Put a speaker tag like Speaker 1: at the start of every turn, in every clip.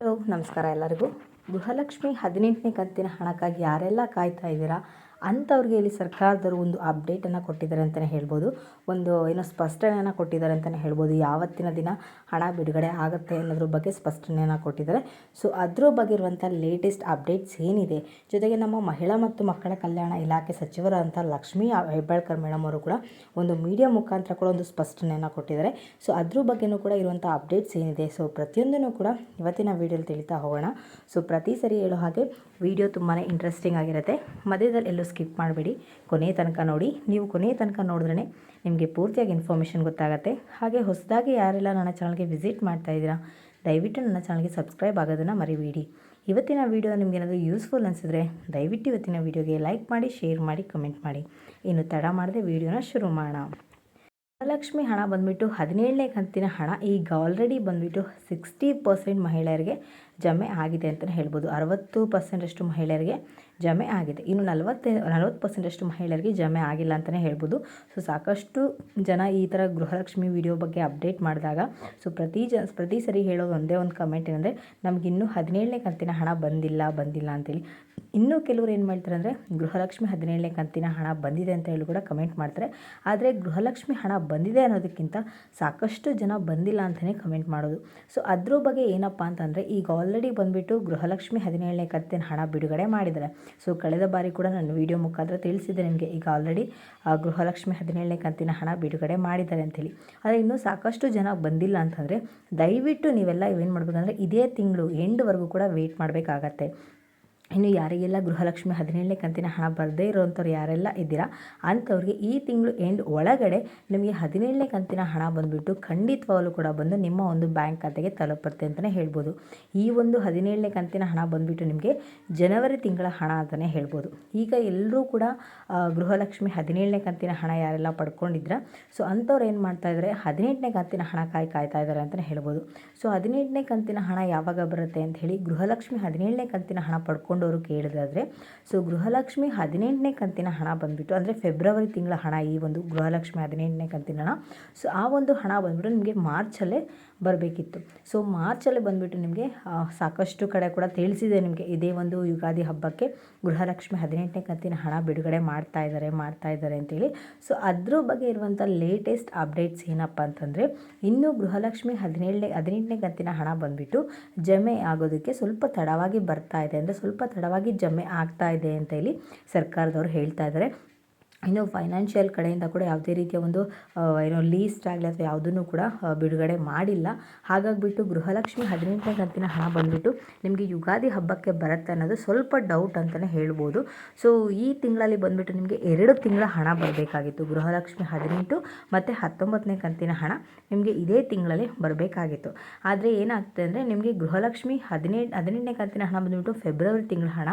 Speaker 1: Hello ನಮಸ್ಕಾರ ಎಲ್ಲರಿಗೂ. ಗೃಹಲಕ್ಷ್ಮಿ ಹದಿನೆಂಟನೇ ಕಂತಿನ ಹಣಕ್ಕಾಗಿ ಯಾರೆಲ್ಲ ಕಾಯ್ತಾ ಇದ್ದೀರಾ? ಅಂಥವ್ರಿಗೆ ಇಲ್ಲಿ ಸರ್ಕಾರದವರು ಒಂದು ಅಪ್ಡೇಟನ್ನು ಕೊಟ್ಟಿದ್ದಾರೆ ಅಂತಲೇ ಹೇಳ್ಬೋದು. ಒಂದು ಏನೋ ಸ್ಪಷ್ಟನೆಯನ್ನು ಕೊಟ್ಟಿದ್ದಾರೆ ಅಂತಲೇ ಹೇಳ್ಬೋದು. ಯಾವತ್ತಿನ ದಿನ ಹಣ ಬಿಡುಗಡೆ ಆಗುತ್ತೆ ಅನ್ನೋದ್ರ ಬಗ್ಗೆ ಸ್ಪಷ್ಟನೆಯನ್ನು ಕೊಟ್ಟಿದ್ದಾರೆ. ಸೊ, ಅದ್ರ ಬಗ್ಗೆ ಇರುವಂಥ ಲೇಟೆಸ್ಟ್ ಅಪ್ಡೇಟ್ಸ್ ಏನಿದೆ? ಜೊತೆಗೆ ನಮ್ಮ ಮಹಿಳಾ ಮತ್ತು ಮಕ್ಕಳ ಕಲ್ಯಾಣ ಇಲಾಖೆ ಸಚಿವರಾದಂಥ ಲಕ್ಷ್ಮೀ ಹೆಬ್ಬಾಳ್ಕರ್ ಮೇಡಮ್ ಅವರು ಕೂಡ ಒಂದು ಮೀಡಿಯಾ ಮುಖಾಂತರ ಕೂಡ ಒಂದು ಸ್ಪಷ್ಟನೆಯನ್ನು ಕೊಟ್ಟಿದ್ದಾರೆ. ಸೊ, ಅದ್ರ ಬಗ್ಗೆನೂ ಕೂಡ ಇರುವಂಥ ಅಪ್ಡೇಟ್ಸ್ ಏನಿದೆ? ಸೊ, ಪ್ರತಿಯೊಂದನ್ನು ಕೂಡ ಇವತ್ತಿನ ವೀಡಿಯೋಲಿ ತಿಳಿತಾ ಹೋಗೋಣ. ಸೊ, ಪ್ರತಿ ಸರಿ ಹೇಳೋ ಹಾಗೆ ವಿಡಿಯೋ ತುಂಬಾ ಇಂಟ್ರೆಸ್ಟಿಂಗ್ ಆಗಿರುತ್ತೆ. ಮಧ್ಯದಲ್ಲಿ ಎಲ್ಲೂ ಸ್ಕಿಪ್ ಮಾಡಬೇಡಿ. ಕೊನೆಯ ತನಕ ನೋಡಿ. ನೀವು ಕೊನೆಯ ತನಕ ನೋಡಿದ್ರೆ ನಿಮಗೆ ಪೂರ್ತಿಯಾಗಿ ಇನ್ಫಾರ್ಮೇಷನ್ ಗೊತ್ತಾಗುತ್ತೆ. ಹಾಗೆ ಹೊಸದಾಗಿ ಯಾರೆಲ್ಲ ನನ್ನ ಚಾನಲ್ಗೆ ವಿಸಿಟ್ ಮಾಡ್ತಾ ಇದ್ದೀರಾ, ದಯವಿಟ್ಟು ನನ್ನ ಚಾನಲ್ಗೆ ಸಬ್ಸ್ಕ್ರೈಬ್ ಆಗೋದನ್ನು ಮರಿಬೇಡಿ. ಇವತ್ತಿನ ವೀಡಿಯೋ ನಿಮ್ಗೆ ಏನಾದರೂ ಯೂಸ್ಫುಲ್ ಅನಿಸಿದ್ರೆ ದಯವಿಟ್ಟು ಇವತ್ತಿನ ವೀಡಿಯೋಗೆ ಲೈಕ್ ಮಾಡಿ ಶೇರ್ ಮಾಡಿ ಕಮೆಂಟ್ ಮಾಡಿ. ಇನ್ನು ತಡ ಮಾಡದೆ ವೀಡಿಯೋನ ಶುರು ಮಾಡೋಣ. ಮಹಾಲಕ್ಷ್ಮಿ ಹಣ ಬಂದುಬಿಟ್ಟು ಹದಿನೇಳನೇ ಕಂತಿನ ಹಣ ಈಗ ಆಲ್ರೆಡಿ ಬಂದುಬಿಟ್ಟು ಸಿಕ್ಸ್ಟಿ ಪರ್ಸೆಂಟ್ ಮಹಿಳೆಯರಿಗೆ ಜಮೆ ಆಗಿದೆ ಅಂತಲೇ ಹೇಳ್ಬೋದು. ಅರವತ್ತು ಪರ್ಸೆಂಟಷ್ಟು ಮಹಿಳೆಯರಿಗೆ ಜಮೆ ಆಗಿದೆ. ಇನ್ನು ನಲವತ್ತೈ, ನಲವತ್ತು ಪರ್ಸೆಂಟಷ್ಟು ಮಹಿಳೆಯರಿಗೆ ಜಮೆ ಆಗಿಲ್ಲ ಅಂತಲೇ ಹೇಳ್ಬೋದು. ಸೊ, ಸಾಕಷ್ಟು ಜನ ಈ ಥರ ಗೃಹಲಕ್ಷ್ಮಿ ವಿಡಿಯೋ ಬಗ್ಗೆ ಅಪ್ಡೇಟ್ ಮಾಡಿದಾಗ, ಸೊ, ಪ್ರತಿ ಜ, ಪ್ರತಿ ಸರಿ ಹೇಳೋದು ಒಂದೇ ಒಂದು ಕಮೆಂಟ್ ಏನಂದರೆ ನಮಗಿನ್ನೂ ಹದಿನೇಳನೇ ಕಂತಿನ ಹಣ ಬಂದಿಲ್ಲ ಬಂದಿಲ್ಲ ಅಂತೇಳಿ. ಇನ್ನೂ ಕೆಲವರು ಏನು ಮಾಡ್ತಾರೆ ಅಂದರೆ ಗೃಹಲಕ್ಷ್ಮಿ ಹದಿನೇಳನೇ ಕಂತಿನ ಹಣ ಬಂದಿದೆ ಅಂತ ಹೇಳಿ ಕೂಡ ಕಮೆಂಟ್ ಮಾಡ್ತಾರೆ. ಆದರೆ ಗೃಹಲಕ್ಷ್ಮಿ ಹಣ ಬಂದಿದೆ ಅನ್ನೋದಕ್ಕಿಂತ ಸಾಕಷ್ಟು ಜನ ಬಂದಿಲ್ಲ ಅಂತಲೇ ಕಮೆಂಟ್ ಮಾಡೋದು. ಸೊ ಅದ್ರ ಬಗ್ಗೆ ಏನಪ್ಪ ಅಂತಂದರೆ ಈಗ ಆಲ್ರೆಡಿ ಬಂದುಬಿಟ್ಟು ಗೃಹಲಕ್ಷ್ಮಿ ಹದಿನೇಳನೇ ಕಂತಿನ ಹಣ ಬಿಡುಗಡೆ ಮಾಡಿದ್ದಾರೆ. ಸೊ ಕಳೆದ ಬಾರಿ ಕೂಡ ನಾನು ವಿಡಿಯೋ ಮುಖಾಂತರ ತಿಳಿಸಿದೆ ನಿಮಗೆ. ಈಗ ಆಲ್ರೆಡಿ ಗೃಹಲಕ್ಷ್ಮಿ ಹದಿನೇಳನೇ ಕಂತಿನ ಹಣ ಬಿಡುಗಡೆ ಮಾಡಿದ್ದಾರೆ ಅಂತೇಳಿ ಆದರೆ ಇನ್ನೂ ಸಾಕಷ್ಟು ಜನ ಬಂದಿಲ್ಲ ಅಂತಂದರೆ ದಯವಿಟ್ಟು ನೀವೆಲ್ಲ ಏನು ಮಾಡಬೇಕಂದ್ರೆ ಇದೇ ತಿಂಗಳು ಎಂಡ್ವರೆಗೂ ಕೂಡ ವೆಯ್ಟ್ ಮಾಡಬೇಕಾಗತ್ತೆ. ಇನ್ನು ಯಾರಿಗೆಲ್ಲ ಗೃಹಲಕ್ಷ್ಮಿ ಹದಿನೇಳನೇ ಕಂತಿನ ಹಣ ಬರದೇ ಇರೋವಂಥವ್ರು ಯಾರೆಲ್ಲ ಇದ್ದೀರಾ, ಅಂಥವ್ರಿಗೆ ಈ ತಿಂಗಳು ಎಂಡ್ ಒಳಗಡೆ ನಿಮಗೆ ಹದಿನೇಳನೇ ಕಂತಿನ ಹಣ ಬಂದುಬಿಟ್ಟು ಖಂಡಿತವಾಗಲೂ ಕೂಡ ಬಂದು ನಿಮ್ಮ ಒಂದು ಬ್ಯಾಂಕ್ ಖಾತೆಗೆ ತಲುಪುತ್ತೆ ಅಂತಲೇ ಹೇಳ್ಬೋದು. ಈ ಒಂದು ಹದಿನೇಳನೇ ಕಂತಿನ ಹಣ ಬಂದುಬಿಟ್ಟು ನಿಮಗೆ ಜನವರಿ ತಿಂಗಳ ಹಣ ಅಂತಲೇ ಹೇಳ್ಬೋದು. ಈಗ ಎಲ್ಲರೂ ಕೂಡ ಗೃಹಲಕ್ಷ್ಮಿ ಹದಿನೇಳನೇ ಕಂತಿನ ಹಣ ಯಾರೆಲ್ಲ ಪಡ್ಕೊಂಡಿದ್ರ ಸೊ ಅಂಥವ್ರು ಏನು ಮಾಡ್ತಾ ಇದ್ದಾರೆ, ಹದಿನೆಂಟನೇ ಕಂತಿನ ಹಣ ಕಾಯಿ ಕಾಯ್ತಾ ಇದ್ದಾರೆ ಅಂತಲೇ ಹೇಳ್ಬೋದು. ಸೊ ಹದಿನೆಂಟನೇ ಕಂತಿನ ಹಣ ಯಾವಾಗ ಬರುತ್ತೆ ಅಂತ ಹೇಳಿ ಗೃಹಲಕ್ಷ್ಮಿ ಹದಿನೇಳನೇ ಕಂತಿನ ಹಣ ಪಡ್ಕೊಂಡು ಅವರು ಕೇಳಿದಾದರೆ, ಸೊ ಗೃಹಲಕ್ಷ್ಮಿ ಹದಿನೆಂಟನೇ ಕಂತಿನ ಹಣ ಬಂದುಬಿಟ್ಟು, ಅಂದರೆ ಫೆಬ್ರವರಿ ತಿಂಗಳ ಹಣ ಈ ಒಂದು ಗೃಹಲಕ್ಷ್ಮಿ ಹದಿನೆಂಟನೇ ಕಂತಿನ ಹಣ, ಸೊ ಆ ಒಂದು ಹಣ ಬಂದುಬಿಟ್ಟು ನಿಮಗೆ ಮಾರ್ಚಲ್ಲೇ ಬರಬೇಕಿತ್ತು. ಸೊ ಮಾರ್ಚಲ್ಲೇ ಬಂದುಬಿಟ್ಟು ನಿಮಗೆ ಸಾಕಷ್ಟು ಕಡೆ ಕೂಡ ತಿಳಿಸಿದೆ ನಿಮಗೆ ಇದೇ ಒಂದು ಯುಗಾದಿ ಹಬ್ಬಕ್ಕೆ ಗೃಹಲಕ್ಷ್ಮಿ ಹದಿನೆಂಟನೇ ಕಂತಿನ ಹಣ ಬಿಡುಗಡೆ ಮಾಡ್ತಾ ಇದ್ದಾರೆ ಮಾಡ್ತಾ ಇದ್ದಾರೆ ಅಂತೇಳಿ. ಸೊ ಅದ್ರ ಬಗ್ಗೆ ಇರುವಂಥ ಲೇಟೆಸ್ಟ್ ಅಪ್ಡೇಟ್ಸ್ ಏನಪ್ಪ ಅಂತಂದರೆ, ಇನ್ನೂ ಗೃಹಲಕ್ಷ್ಮಿ ಹದಿನೇಳನೇ, ಹದಿನೆಂಟನೇ ಕಂತಿನ ಹಣ ಬಂದುಬಿಟ್ಟು ಜಮೆ ಆಗೋದಕ್ಕೆ ಸ್ವಲ್ಪ ತಡವಾಗಿ ಬರ್ತಾ ಇದೆ. ಅಂದರೆ ಸ್ವಲ್ಪ ತಡವಾಗಿ ಜಮೆ ಆಗ್ತಾ ಇದೆ ಅಂತ ಹೇಳಿ ಸರ್ಕಾರದವರು ಹೇಳ್ತಾ ಇದ್ದಾರೆ. ಇನ್ನು ಫೈನಾನ್ಷಿಯಲ್ ಕಡೆಯಿಂದ ಕೂಡ ಯಾವುದೇ ರೀತಿಯ ಒಂದು ಏನೋ ಲೀಸ್ಟ್ ಆಗಲಿ ಅಥವಾ ಯಾವುದನ್ನು ಕೂಡ ಬಿಡುಗಡೆ ಮಾಡಿಲ್ಲ. ಹಾಗಾಗಿಬಿಟ್ಟು ಗೃಹಲಕ್ಷ್ಮಿ ಹದಿನೆಂಟನೇ ಕಂತಿನ ಹಣ ಬಂದುಬಿಟ್ಟು ನಿಮಗೆ ಯುಗಾದಿ ಹಬ್ಬಕ್ಕೆ ಬರುತ್ತೆ ಅನ್ನೋದು ಸ್ವಲ್ಪ ಡೌಟ್ ಅಂತಲೇ ಹೇಳ್ಬೋದು. ಸೊ ಈ ತಿಂಗಳಲ್ಲಿ ಬಂದುಬಿಟ್ಟು ನಿಮಗೆ ಎರಡು ತಿಂಗಳ ಹಣ ಬರಬೇಕಾಗಿತ್ತು. ಗೃಹಲಕ್ಷ್ಮಿ ಹದಿನೆಂಟು ಮತ್ತು ಹತ್ತೊಂಬತ್ತನೇ ಕಂತಿನ ಹಣ ನಿಮಗೆ ಇದೇ ತಿಂಗಳಲ್ಲಿ ಬರಬೇಕಾಗಿತ್ತು. ಆದರೆ ಏನಾಗ್ತದೆ ಅಂದರೆ ನಿಮಗೆ ಗೃಹಲಕ್ಷ್ಮಿ ಹದಿನೆಂಟು, ಹದಿನೆಂಟನೇ ಕಂತಿನ ಹಣ ಬಂದುಬಿಟ್ಟು ಫೆಬ್ರವರಿ ತಿಂಗಳ ಹಣ,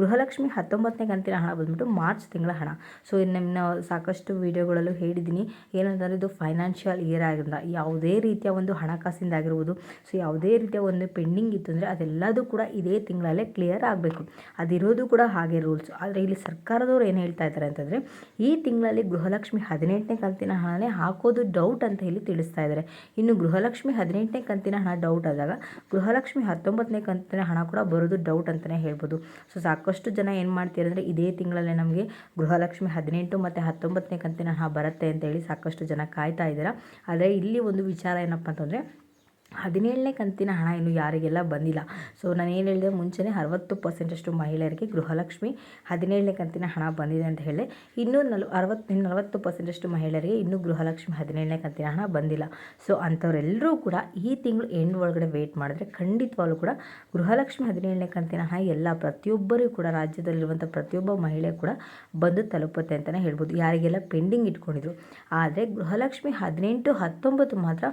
Speaker 1: ಗೃಹಲಕ್ಷ್ಮಿ ಹತ್ತೊಂಬತ್ತನೇ ಕಂತಿನ ಹಣ ಬಂದುಬಿಟ್ಟು ಮಾರ್ಚ್ ತಿಂಗಳ ಹಣ. ಸೊ ನಿಮ್ಮ ಸಾಕಷ್ಟು ವೀಡಿಯೋಗಳಲ್ಲೂ ಹೇಳಿದ್ದೀನಿ. ಏನಂತಂದರೆ ಇದು ಫೈನಾನ್ಷಿಯಲ್ ಇಯರ್ ಆಗಿರೋದ ಯಾವುದೇ ರೀತಿಯ ಒಂದು ಹಣಕಾಸಿಂದ ಆಗಿರ್ಬೋದು ಸೊ ಯಾವುದೇ ರೀತಿಯ ಒಂದು ಪೆಂಡಿಂಗ್ ಇತ್ತು ಅಂದರೆ ಅದೆಲ್ಲದೂ ಕೂಡ ಇದೇ ತಿಂಗಳಲ್ಲೇ ಕ್ಲಿಯರ್ ಆಗಬೇಕು. ಅದಿರೋದು ಕೂಡ ಹಾಗೆ ರೂಲ್ಸ್ ಆದರೆ ಇಲ್ಲಿ ಸರ್ಕಾರದವ್ರು ಏನು ಹೇಳ್ತಾ ಇದ್ದಾರೆ ಅಂತಂದರೆ ಈ ತಿಂಗಳಲ್ಲಿ ಗೃಹಲಕ್ಷ್ಮಿ ಹದಿನೆಂಟನೇ ಕಂತಿನ ಹಣನೇ ಹಾಕೋದು ಡೌಟ್ ಅಂತ ಹೇಳಿ ತಿಳಿಸ್ತಾ ಇದ್ದಾರೆ. ಇನ್ನು ಗೃಹಲಕ್ಷ್ಮಿ ಹದಿನೆಂಟನೇ ಕಂತಿನ ಹಣ ಡೌಟ್ ಆದಾಗ ಗೃಹಲಕ್ಷ್ಮಿ ಹತ್ತೊಂಬತ್ತನೇ ಕಂತಿನ ಹಣ ಕೂಡ ಬರೋದು ಡೌಟ್ ಅಂತಲೇ ಹೇಳ್ಬೋದು. ಸೊ ಸಾಕಷ್ಟು ಜನ ಏನು ಮಾಡ್ತೀರಂದರೆ ಇದೇ ತಿಂಗಳಲ್ಲೇ ನಮಗೆ ಗೃಹಲಕ್ಷ್ಮಿ ಹದಿನೆಂಟು ಹದಿನೆಂಟು ಮತ್ತು ಹತ್ತೊಂಬತ್ತನೇ ಕಂತಿನ ಹಣ ಬರುತ್ತೆ ಅಂತೇಳಿ ಸಾಕಷ್ಟು ಜನ ಕಾಯ್ತಾ ಇದ್ದೀರಾ. ಆದರೆ ಇಲ್ಲಿ ಒಂದು ವಿಚಾರ ಏನಪ್ಪ ಅಂತಂದರೆ ಹದಿನೇಳನೇ ಕಂತಿನ ಹಣ ಇನ್ನು ಯಾರಿಗೆಲ್ಲ ಬಂದಿಲ್ಲ. ಸೊ ನಾನು ಏನು ಹೇಳಿದೆ, ಮುಂಚೆನೇ ಅರವತ್ತು ಪರ್ಸೆಂಟಷ್ಟು ಮಹಿಳೆಯರಿಗೆ ಗೃಹಲಕ್ಷ್ಮಿ ಹದಿನೇಳನೇ ಕಂತಿನ ಹಣ ಬಂದಿದೆ ಅಂತ ಹೇಳಿ, ಇನ್ನೂ ನಲ್ ಅರವತ್ತು ನಲವತ್ತು ಪರ್ಸೆಂಟಷ್ಟು ಮಹಿಳೆಯರಿಗೆ ಇನ್ನೂ ಗೃಹಲಕ್ಷ್ಮಿ ಹದಿನೇಳನೇ ಕಂತಿನ ಹಣ ಬಂದಿಲ್ಲ. ಸೊ ಅಂಥವರೆಲ್ಲರೂ ಕೂಡ ಈ ತಿಂಗಳು ಎಂಡ್ ಒಳಗಡೆ ವೆಯ್ಟ್ ಮಾಡಿದ್ರೆ ಖಂಡಿತವಾಗ್ಲೂ ಕೂಡ ಗೃಹಲಕ್ಷ್ಮಿ ಹದಿನೇಳನೇ ಕಂತಿನ ಹಣ ಎಲ್ಲ ಪ್ರತಿಯೊಬ್ಬರಿಗೂ ಕೂಡ, ರಾಜ್ಯದಲ್ಲಿರುವಂಥ ಪ್ರತಿಯೊಬ್ಬ ಮಹಿಳೆ ಕೂಡ ಬಂದು ತಲುಪುತ್ತೆ ಅಂತಲೇ ಹೇಳ್ಬೋದು. ಯಾರಿಗೆಲ್ಲ ಪೆಂಡಿಂಗ್ ಇಟ್ಕೊಂಡಿದ್ರು. ಆದರೆ ಗೃಹಲಕ್ಷ್ಮಿ ಹದಿನೆಂಟು ಹತ್ತೊಂಬತ್ತು ಮಾತ್ರ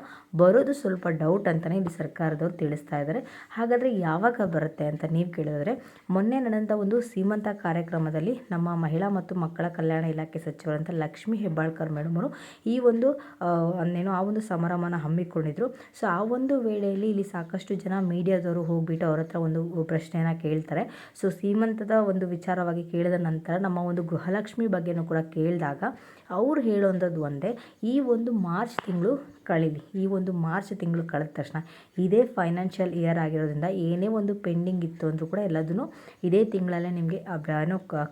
Speaker 1: ಬರೋದು ಸ್ವಲ್ಪ ಡೌಟ್ ಅಂತಲೇ ಇಲ್ಲಿ ಸರ್ಕಾರದವರು ತಿಳಿಸ್ತಾ ಇದ್ದಾರೆ. ಹಾಗಾದರೆ ಯಾವಾಗ ಬರುತ್ತೆ ಅಂತ ನೀವು ಕೇಳಿದ್ರೆ, ಮೊನ್ನೆ ನಡೆದಂಥ ಒಂದು ಸೀಮಂತ ಕಾರ್ಯಕ್ರಮದಲ್ಲಿ ನಮ್ಮ ಮಹಿಳಾ ಮತ್ತು ಮಕ್ಕಳ ಕಲ್ಯಾಣ ಇಲಾಖೆ ಸಚಿವರಂತ ಲಕ್ಷ್ಮಿ ಹೆಬ್ಬಾಳ್ಕರ್ ಮೇಡಮ್ ಅವರು ಈ ಒಂದು ಅಂದೇನೋ ಆ ಒಂದು ಸಮಾರಂಭನ ಹಮ್ಮಿಕೊಂಡಿದ್ರು. ಸೊ ಆ ಒಂದು ವೇಳೆಯಲ್ಲಿ ಇಲ್ಲಿ ಸಾಕಷ್ಟು ಜನ ಮೀಡಿಯಾದವರು ಹೋಗಿಬಿಟ್ಟು ಅವರ ಹತ್ರ ಒಂದು ಪ್ರಶ್ನೆಯನ್ನು ಕೇಳ್ತಾರೆ. ಸೊ ಸೀಮಂತದ ಒಂದು ವಿಚಾರವಾಗಿ ಕೇಳಿದ ನಂತರ ನಮ್ಮ ಒಂದು ಗೃಹಲಕ್ಷ್ಮಿ ಬಗ್ಗೆನೂ ಕೂಡ ಕೇಳಿದಾಗ ಅವ್ರು ಹೇಳೋಂಥದ್ದು ಒಂದೇ, ಈ ಒಂದು ಮಾರ್ಚ್ ತಿಂಗಳು ಕಳೀಲಿ. ಈ ಒಂದು ಮಾರ್ಚ್ ತಿಂಗಳು ಕಳೆದ ತಕ್ಷಣ ಇದೇ ಫೈನಾನ್ಷಿಯಲ್ ಇಯರ್ ಆಗಿರೋದ್ರಿಂದ ಏನೇ ಒಂದು ಪೆಂಡಿಂಗ್ ಇತ್ತು ಅಂದರೂ ಕೂಡ ಎಲ್ಲದನ್ನು ಇದೇ ತಿಂಗಳಲ್ಲೇ ನಿಮಗೆ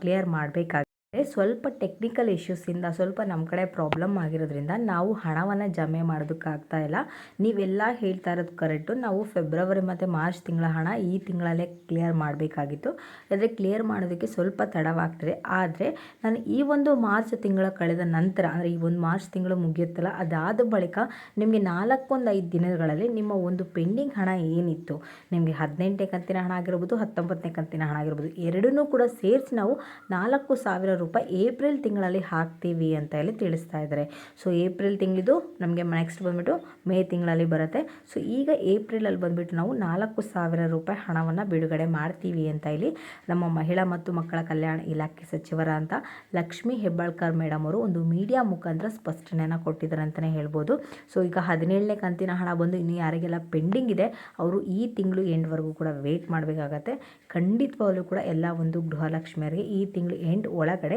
Speaker 1: ಕ್ಲಿಯರ್ ಮಾಡಬೇಕಾಗಿ ಸ್ವಲ್ಪ ಟೆಕ್ನಿಕಲ್ ಇಶ್ಯೂಸಿಂದ ಸ್ವಲ್ಪ ನಮ್ಮ ಕಡೆ ಪ್ರಾಬ್ಲಮ್ ಆಗಿರೋದ್ರಿಂದ ನಾವು ಹಣವನ್ನು ಜಮೆ ಮಾಡೋದಕ್ಕಾಗ್ತಾ ಇಲ್ಲ. ನೀವೆಲ್ಲ ಹೇಳ್ತಾ ಇರೋದು ಕರೆಕ್ಟು ನಾವು ಫೆಬ್ರವರಿ ಮತ್ತು ಮಾರ್ಚ್ ತಿಂಗಳ ಹಣ ಈ ತಿಂಗಳಲ್ಲೇ ಕ್ಲಿಯರ್ ಮಾಡಬೇಕಾಗಿತ್ತು. ಆದರೆ ಕ್ಲಿಯರ್ ಮಾಡೋದಕ್ಕೆ ಸ್ವಲ್ಪ ತಡವಾಗ್ತದೆ. ಆದರೆ ನಾನು ಈ ಒಂದು ಮಾರ್ಚ್ ತಿಂಗಳ ಕಳೆದ ನಂತರ, ಅಂದರೆ ಈ ಒಂದು ಮಾರ್ಚ್ ತಿಂಗಳು ಮುಗಿಯುತ್ತಲ್ಲ, ಅದಾದ ಬಳಿಕ ನಿಮಗೆ ನಾಲ್ಕೊಂದು ಐದು ದಿನಗಳಲ್ಲಿ ನಿಮ್ಮ ಒಂದು ಪೆಂಡಿಂಗ್ ಹಣ ಏನಿತ್ತು? ನಿಮಗೆ ಹದಿನೆಂಟನೇ ಕಂತಿನ ಹಣ ಆಗಿರ್ಬೋದು, ಹತ್ತೊಂಬತ್ತನೇ ಕಂತಿನ ಹಣ ಆಗಿರ್ಬೋದು, ಎರಡನ್ನೂ ಕೂಡ ಸೇರಿಸಿ ನಾವು ನಾಲ್ಕು ಸಾವಿರ ರೂಪಾಯಿ ಏಪ್ರಿಲ್ ತಿಂಗಳಲ್ಲಿ ಹಾಕ್ತೀವಿ ಅಂತ ಹೇಳಿ ತಿಳಿಸ್ತಾ ಇದ್ದಾರೆ. ಸೊ, ಏಪ್ರಿಲ್ ತಿಂಗಳಿದು ನಮಗೆ ನೆಕ್ಸ್ಟ್ ಬಂದುಬಿಟ್ಟು ಮೇ ತಿಂಗಳಲ್ಲಿ ಬರುತ್ತೆ. ಸೊ, ಈಗ ಏಪ್ರಿಲಲ್ಲಿ ಬಂದುಬಿಟ್ಟು ನಾವು ನಾಲ್ಕು ಸಾವಿರ ರೂಪಾಯಿ ಹಣವನ್ನು ಬಿಡುಗಡೆ ಮಾಡ್ತೀವಿ ಅಂತ ಹೇಳಿ ನಮ್ಮ ಮಹಿಳಾ ಮತ್ತು ಮಕ್ಕಳ ಕಲ್ಯಾಣ ಇಲಾಖೆ ಸಚಿವರ ಅಂತ ಲಕ್ಷ್ಮೀ ಹೆಬ್ಬಾಳ್ಕರ್ ಮೇಡಮ್ ಅವರು ಒಂದು ಮೀಡಿಯಾ ಮುಖಾಂತರ ಸ್ಪಷ್ಟನೆಯನ್ನು ಕೊಟ್ಟಿದ್ದಾರೆ ಅಂತಲೇ ಹೇಳ್ಬೋದು. ಸೊ, ಈಗ ಹದಿನೇಳನೇ ಕಂತಿನ ಹಣ ಬಂದು ಇನ್ನು ಯಾರಿಗೆಲ್ಲ ಪೆಂಡಿಂಗ್ ಇದೆ, ಅವರು ಈ ತಿಂಗಳು ಎಂಡ್ವರೆಗೂ ಕೂಡ ವೆಯ್ಟ್ ಮಾಡಬೇಕಾಗತ್ತೆ. ಖಂಡಿತವಾಗಲೂ ಕೂಡ ಎಲ್ಲ ಒಂದು ಗೃಹಲಕ್ಷ್ಮಿಯರಿಗೆ ಈ ತಿಂಗಳು ಎಂಡ್ ಒಳಗಡೆ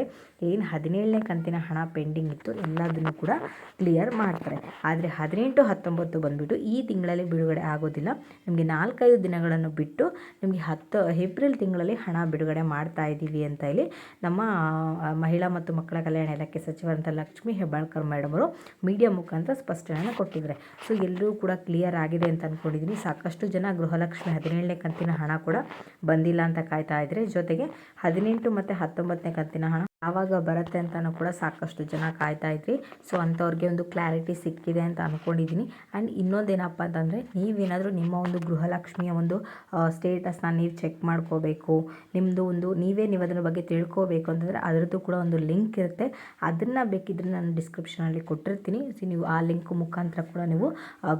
Speaker 1: ಏನು ಹದಿನೇಳನೇ ಕಂತಿನ ಹಣ ಪೆಂಡಿಂಗ್ ಇತ್ತು. ಎಲ್ಲದನ್ನು ಕೂಡ ಕ್ಲಿಯರ್ ಮಾಡ್ತಾರೆ. ಆದರೆ ಹದಿನೆಂಟು ಹತ್ತೊಂಬತ್ತು ಬಂದುಬಿಟ್ಟು ಈ ತಿಂಗಳಲ್ಲಿ ಬಿಡುಗಡೆ ಆಗೋದಿಲ್ಲ. ನಿಮಗೆ ನಾಲ್ಕೈದು ದಿನಗಳನ್ನು ಬಿಟ್ಟು ನಿಮಗೆ ಹತ್ತು, ಏಪ್ರಿಲ್ ತಿಂಗಳಲ್ಲಿ ಹಣ ಬಿಡುಗಡೆ ಮಾಡ್ತಾ ಇದ್ದೀವಿ ಅಂತ ಹೇಳಿ ನಮ್ಮ ಮಹಿಳಾ ಮತ್ತು ಮಕ್ಕಳ ಕಲ್ಯಾಣ ಇಲಾಖೆ ಸಚಿವರಂತ ಲಕ್ಷ್ಮೀ ಹೆಬ್ಬಾಳ್ಕರ್ ಮೇಡಮ್ ಅವರು ಮೀಡಿಯಾ ಮುಖಾಂತರ ಸ್ಪಷ್ಟನೆಯನ್ನು ಕೊಟ್ಟಿದ್ದಾರೆ. ಸೊ, ಎಲ್ಲರೂ ಕೂಡ ಕ್ಲಿಯರ್ ಆಗಿದೆ ಅಂತ ಅಂದ್ಕೊಂಡಿದ್ದೀನಿ ಸಾಕಷ್ಟು ಜನ ಗೃಹಲಕ್ಷ್ಮಿ ಹದಿನೇಳನೇ ಕಂತಿನ ಹಣ ಕೂಡ ಬಂದಿಲ್ಲ ಅಂತ ಕಾಯ್ತಾ ಇದ್ದರೆ. ಜೊತೆಗೆ ಹದಿನೆಂಟು ಮತ್ತು ಹತ್ತೊಂಬತ್ತನೇ ಕಂತಿನ ಹಣ ಆವಾಗ ಬರುತ್ತೆ ಅಂತಲೂ ಕೂಡ ಸಾಕಷ್ಟು ಜನ ಕಾಯ್ತಾ ಇದ್ರಿ ಸೊ ಅಂಥವ್ರಿಗೆ ಒಂದು ಕ್ಲಾರಿಟಿ ಸಿಕ್ಕಿದೆ ಅಂತ ಅಂದ್ಕೊಂಡಿದ್ದೀನಿ ಆ್ಯಂಡ್ ಇನ್ನೊಂದೇನಪ್ಪ ಅಂತಂದರೆ, ನೀವೇನಾದರೂ ನಿಮ್ಮ ಒಂದು ಗೃಹಲಕ್ಷ್ಮಿಯ ಒಂದು ಸ್ಟೇಟಸ್ನ ನೀವು ಚೆಕ್ ಮಾಡ್ಕೋಬೇಕು. ನಿಮ್ಮದು ಒಂದು, ನೀವೇ ನೀವು ಅದರ ಬಗ್ಗೆ ತಿಳ್ಕೋಬೇಕು ಅಂತಂದರೆ ಅದರದ್ದು ಕೂಡ ಒಂದು ಲಿಂಕ್ ಇರುತ್ತೆ. ಅದನ್ನು ಬೇಕಿದ್ರೆ ನಾನು ಡಿಸ್ಕ್ರಿಪ್ಷನಲ್ಲಿ ಕೊಟ್ಟಿರ್ತೀನಿ. ಸೊ ನೀವು ಆ ಲಿಂಕ್ ಮುಖಾಂತರ ಕೂಡ ನೀವು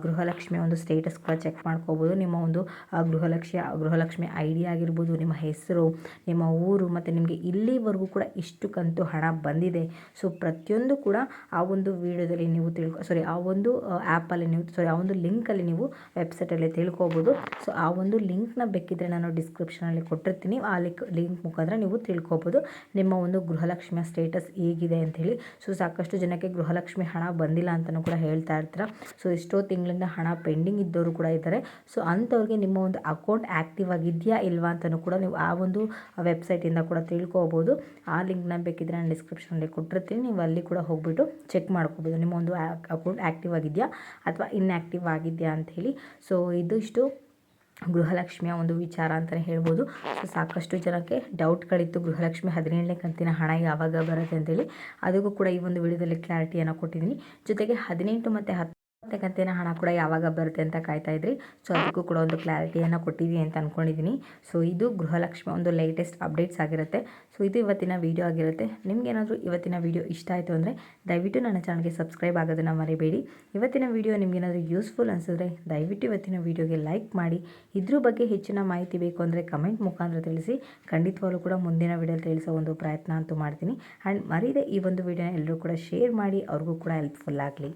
Speaker 1: ಗೃಹಲಕ್ಷ್ಮಿಯ ಒಂದು ಸ್ಟೇಟಸ್ ಕೂಡ ಚೆಕ್ ಮಾಡ್ಕೋಬೋದು. ನಿಮ್ಮ ಒಂದು ಗೃಹಲಕ್ಷ್ಮಿ ಗೃಹಲಕ್ಷ್ಮಿ ಐ ಡಿ ಆಗಿರ್ಬೋದು, ನಿಮ್ಮ ಹೆಸರು, ನಿಮ್ಮ ಊರು, ಮತ್ತು ನಿಮಗೆ ಇಲ್ಲಿವರೆಗೂ ಕೂಡ ಇಷ್ಟು ಕಂತು ಹಣ ಬಂದಿದೆ. ಸೊ, ಪ್ರತಿಯೊಂದು ಕೂಡ ಆ ಒಂದು ವಿಡಿಯೋದಲ್ಲಿ ನೀವು ತಿಳ್ಕೊ ಸಾರಿ ಆ ಒಂದು ಆ್ಯಪಲ್ಲಿ ನೀವು ಸಾರಿ ಆ ಒಂದು ಲಿಂಕಲ್ಲಿ ನೀವು ವೆಬ್ಸೈಟಲ್ಲಿ ತಿಳ್ಕೊಬೋದು. ಸೊ, ಆ ಒಂದು ಲಿಂಕ್ನ ಬೇಕಿದ್ದರೆ ನಾನು ಡಿಸ್ಕ್ರಿಪ್ಷನಲ್ಲಿ ಕೊಟ್ಟಿರ್ತೀನಿ. ಆ ಲಿಂಕ್ ಲಿಂಕ್ ಮುಖಾಂತರ ನೀವು ತಿಳ್ಕೊಬೋದು. ನಿಮ್ಮ ಒಂದು ಗೃಹಲಕ್ಷ್ಮಿಯ ಸ್ಟೇಟಸ್ ಹೇಗಿದೆ ಅಂಥೇಳಿ. ಸೊ, ಸಾಕಷ್ಟು ಜನಕ್ಕೆ ಗೃಹಲಕ್ಷ್ಮಿ ಹಣ ಬಂದಿಲ್ಲ ಅಂತಲೂ ಕೂಡ ಹೇಳ್ತಾ ಇರ್ತಾರೆ. ಸೊ, ಎಷ್ಟೋ ತಿಂಗಳಿಂದ ಹಣ ಪೆಂಡಿಂಗ್ ಇದ್ದವರು ಕೂಡ ಇದ್ದಾರೆ. ಸೊ, ಅಂಥವ್ರಿಗೆ ನಿಮ್ಮ ಒಂದು ಅಕೌಂಟ್ ಆ್ಯಕ್ಟಿವ್ ಆಗಿದೆಯಾ ಇಲ್ವಾ ಅಂತಲೂ ಕೂಡ ನೀವು ಆ ಒಂದು ವೆಬ್ಸೈಟಿಂದ ಕೂಡ ತಿಳ್ಕೊಬೋದು. ಆ ಲಿಂಕ್ನ ಬೇಕಿದ್ರೆ ನಾನು ಡಿಸ್ಕ್ರಿಪ್ಷನಲ್ಲಿ ಕೊಟ್ಟಿರ್ತೀನಿ. ನೀವು ಅಲ್ಲಿ ಕೂಡ ಹೋಗ್ಬಿಟ್ಟು ಚೆಕ್ ಮಾಡ್ಕೋಬೋದು. ನಿಮ್ಮ ಒಂದು ಅಕೌಂಟ್ ಆ್ಯಕ್ಟಿವ್ ಆಗಿದೆಯಾ ಅಥವಾ ಇನ್ಆ್ಯಕ್ಟಿವ್ ಆಗಿದೆಯಾ ಅಂಥೇಳಿ ಸೊ ಇದಿಷ್ಟು ಗೃಹಲಕ್ಷ್ಮಿಯ ಒಂದು ವಿಚಾರ ಅಂತಲೇ ಹೇಳ್ಬೋದು. ಸೊ ಸಾಕಷ್ಟು ಜನಕ್ಕೆ ಡೌಟ್ಗಳಿತ್ತು ಗೃಹಲಕ್ಷ್ಮಿ ಹದಿನೇಳನೇ ಕಂತಿನ ಹಣ ಯಾವಾಗ ಬರುತ್ತೆ ಅಂತೇಳಿ ಅದಕ್ಕೂ ಕೂಡ ಈ ಒಂದು ವಿಡಿಯೋದಲ್ಲಿ ಕ್ಲಾರಿಟಿಯನ್ನು ಕೊಟ್ಟಿದ್ದೀನಿ. ಜೊತೆಗೆ ಹದಿನೆಂಟು ಮತ್ತು ಹತ್ತು ಮತ್ತೆ ಕಂತಿನ ಹಣ ಕೂಡ ಯಾವಾಗ ಬರುತ್ತೆ ಅಂತ ಕಾಯ್ತಾ ಇದ್ರಿ. ಸೊ ಅದಕ್ಕೂ ಕೂಡ ಒಂದು ಕ್ಲಾರಿಟಿಯನ್ನು ಕೊಟ್ಟಿದ್ವಿ ಅಂತ ಅಂದ್ಕೊಂಡಿದ್ದೀನಿ ಸೊ ಇದು ಗೃಹಲಕ್ಷ್ಮಿ ಒಂದು ಲೇಟೆಸ್ಟ್ ಅಪ್ಡೇಟ್ಸ್ ಆಗಿರುತ್ತೆ. ಸೊ ಇದು ಇವತ್ತಿನ ವೀಡಿಯೋ ಆಗಿರುತ್ತೆ. ನಿಮಗೇನಾದರೂ ಇವತ್ತಿನ ವೀಡಿಯೋ ಇಷ್ಟ ಆಯಿತು ಅಂದರೆ, ದಯವಿಟ್ಟು ನನ್ನ ಚಾನಲ್ಗೆ ಸಬ್ಸ್ಕ್ರೈಬ್ ಆಗೋದನ್ನು ಮರಿಬೇಡಿ. ಇವತ್ತಿನ ವೀಡಿಯೋ ನಿಮಗೇನಾದರೂ ಯೂಸ್ಫುಲ್ ಅನಿಸಿದ್ರೆ, ದಯವಿಟ್ಟು ಇವತ್ತಿನ ವೀಡಿಯೋಗೆ ಲೈಕ್ ಮಾಡಿ. ಇದ್ರ ಬಗ್ಗೆ ಹೆಚ್ಚಿನ ಮಾಹಿತಿ ಬೇಕು ಅಂದರೆ ಕಮೆಂಟ್ ಮುಖಾಂತರ ತಿಳಿಸಿ. ಖಂಡಿತವಾಗ್ಲೂ ಕೂಡ ಮುಂದಿನ ವೀಡಿಯೋ ತಿಳಿಸೋ ಒಂದು ಪ್ರಯತ್ನ ಅಂತೂ ಮಾಡ್ತೀನಿ. ಆ್ಯಂಡ್ ಮರೀದೆ ಈ ಒಂದು ವೀಡಿಯೋನ ಎಲ್ಲರೂ ಕೂಡ ಶೇರ್ ಮಾಡಿ. ಅವ್ರಿಗೂ ಕೂಡ ಹೆಲ್ಪ್ಫುಲ್ ಆಗಲಿ.